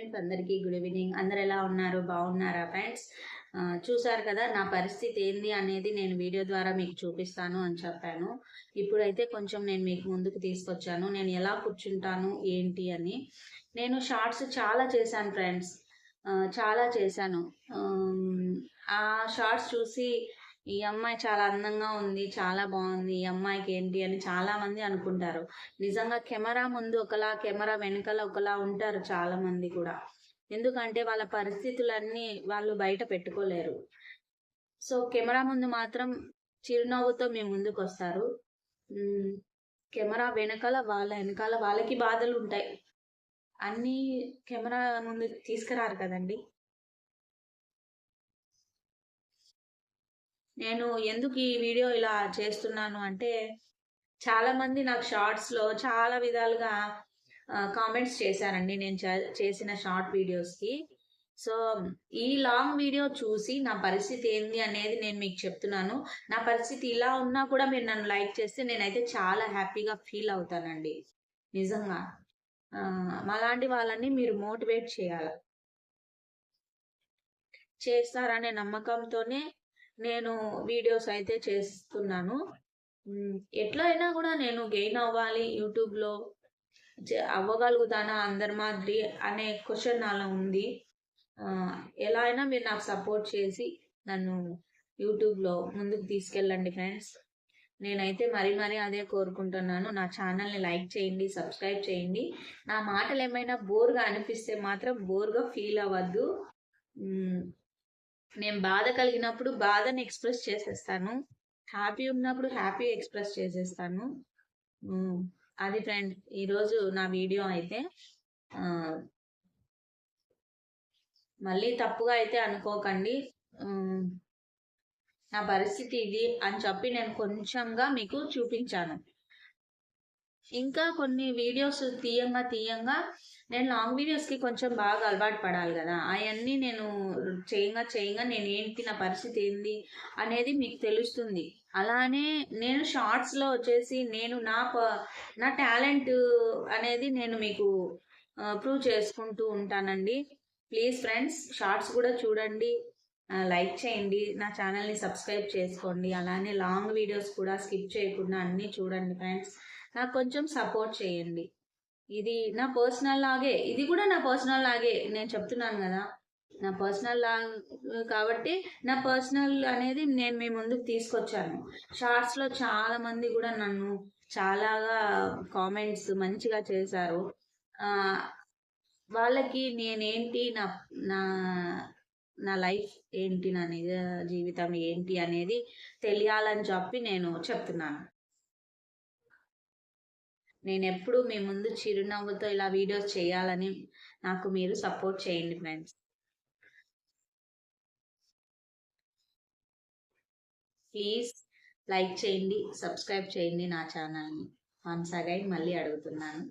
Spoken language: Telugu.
అందరికీ గుడ్ ఈవినింగ్ అందరు ఎలా ఉన్నారు? బాగున్నారా ఫ్రెండ్స్ చూసారు కదా నా పరిస్థితి ఏంది అనేది నేను వీడియో ద్వారా మీకు చూపిస్తాను అని చెప్పాను. ఇప్పుడైతే కొంచెం నేను మీకు ముందుకు తీసుకొచ్చాను. నేను ఎలా కూర్చుంటాను ఏంటి అని. నేను షార్ట్స్ చాలా చేశాను ఫ్రెండ్స్ చాలా చేశాను. ఆ షార్ట్స్ చూసి ఈ అమ్మాయి చాలా అందంగా ఉంది చాలా బాగుంది ఈ అమ్మాయికి ఏంటి అని చాలా మంది అనుకుంటారు. నిజంగా కెమెరా ముందు ఒకలా కెమెరా వెనకాల ఒకలా ఉంటారు చాలా మంది కూడా. ఎందుకంటే వాళ్ళ పరిస్థితులన్నీ వాళ్ళు బయట పెట్టుకోలేరు. సో కెమెరా ముందు మాత్రం చిరునవ్వుతో మీ ముందుకు వస్తారు. కెమెరా వెనకాల వాళ్ళ వెనకాల వాళ్ళకి బాధలు ఉంటాయి. అన్నీ కెమెరా ముందు తీసుకురారు కదండి. నేను ఎందుకు ఈ వీడియో ఇలా చేస్తున్నాను అంటే చాలామంది నాకు షార్ట్స్లో చాలా విధాలుగా కామెంట్స్ చేశారండి నేను చేసిన షార్ట్ వీడియోస్కి సో ఈ లాంగ్ వీడియో చూసి నా పరిస్థితి ఏంది అనేది నేను మీకు చెప్తున్నాను. నా పరిస్థితి ఇలా ఉన్నా కూడా మీరు నన్ను లైక్ చేస్తే నేనైతే చాలా హ్యాపీగా ఫీల్ అవుతానండి. నిజంగా. అలాంటి వాళ్ళని మీరు మోటివేట్ చేయాలి చేస్తారనే నమ్మకంతోనే నేను వీడియోస్ అయితే చేస్తున్నాను. ఎట్లా అయినా కూడా నేను గెయిన్ అవ్వాలి యూట్యూబ్లో అవ్వగలుగుతానా అందరి మాదిరి అనే క్వశ్చన్ నాలో ఉంది. ఎలా అయినా మీరు నాకు సపోర్ట్ చేసి నన్ను యూట్యూబ్లో ముందుకు తీసుకెళ్ళండి ఫ్రెండ్స్ నేనైతే మరీ మరీ అదే కోరుకుంటున్నాను. నా ఛానల్ని లైక్ చేయండి సబ్స్క్రైబ్ చేయండి. నా మాటలు ఏమైనా బోర్గా అనిపిస్తే మాత్రం బోర్గా ఫీల్ అవ్వద్దు. నేను బాధ కలిగినప్పుడు బాధని ఎక్స్ప్రెస్ చేసేస్తాను. హ్యాపీ ఉన్నప్పుడు హ్యాపీ ఎక్స్ప్రెస్ చేసేస్తాను. అది ఫ్రెండ్ ఈరోజు నా వీడియో అయితే మళ్ళీ తప్పుగా అయితే అనుకోకండి. నా పరిస్థితి ఇది అని చెప్పి నేను కొంచెంగా మీకు చూపించాను. ఇంకా కొన్ని వీడియోస్ తీయంగా తీయంగా నేను లాంగ్ వీడియోస్కి కొంచెం బాగా అలవాటు పడాలి కదా. అవన్నీ నేను చేయంగా చేయంగా నేను ఏంటి నా పరిస్థితి ఏంది అనేది మీకు తెలుస్తుంది. అలానే నేను షార్ట్స్లో వచ్చేసి నేను నా నా టాలెంట్ అనేది నేను మీకు ప్రూవ్ చేసుకుంటూ ఉంటానండి. ప్లీజ్ ఫ్రెండ్స్ షార్ట్స్ కూడా చూడండి లైక్ చేయండి నా ఛానల్ని సబ్స్క్రైబ్ చేసుకోండి. అలానే లాంగ్ వీడియోస్ కూడా స్కిప్ చేయకుండా అన్నీ చూడండి ఫ్రెండ్స్ నాకు కొంచెం సపోర్ట్ చేయండి. ఇది నా పర్సనల్ లాగే ఇది కూడా నా పర్సనల్ లాగే నేను చెప్తున్నాను కదా. నా పర్సనల్ లా కాబట్టి నా పర్సనల్ అనేది నేను మీ ముందుకు తీసుకొచ్చాను. షార్ట్స్లో చాలా మంది కూడా నన్ను చాలాగా కామెంట్స్ మంచిగా చేశారు. వాళ్ళకి నేనేంటి నా నా నా లైఫ్ ఏంటి నా నిజ జీవితం ఏంటి అనేది తెలియాలని చెప్పి నేను చెప్తున్నాను. నేను ఎప్పుడు మీ ముందు చిరునవ్వుతో ఇలా వీడియోస్ చేయాలని నాకు మీరు సపోర్ట్ చేయండి ఫ్రెండ్స్. ప్లీజ్ లైక్ చేయండి సబ్స్క్రైబ్ చేయండి నా ఛానల్ని. వన్స్ అగైన్ మళ్ళీ అడుగుతున్నాను.